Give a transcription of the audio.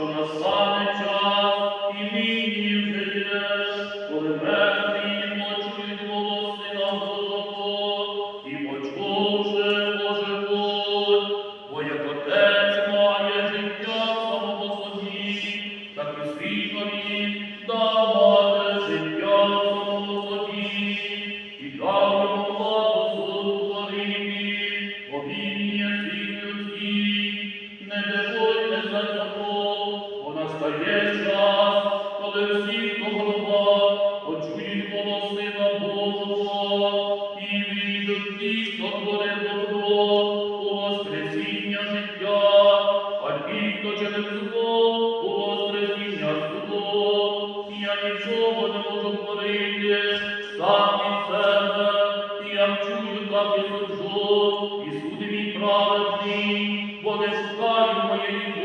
що настане час і нині. настає час, коли всі до голова почують голоси на Бога, і ті, хто творив добро, у воскресіння життя, а ті, хто через зло, воскресіння зло, я нічого не можу творити, сам від себе, і я чую, так і суди мій праведний, бо не шукаю моєї.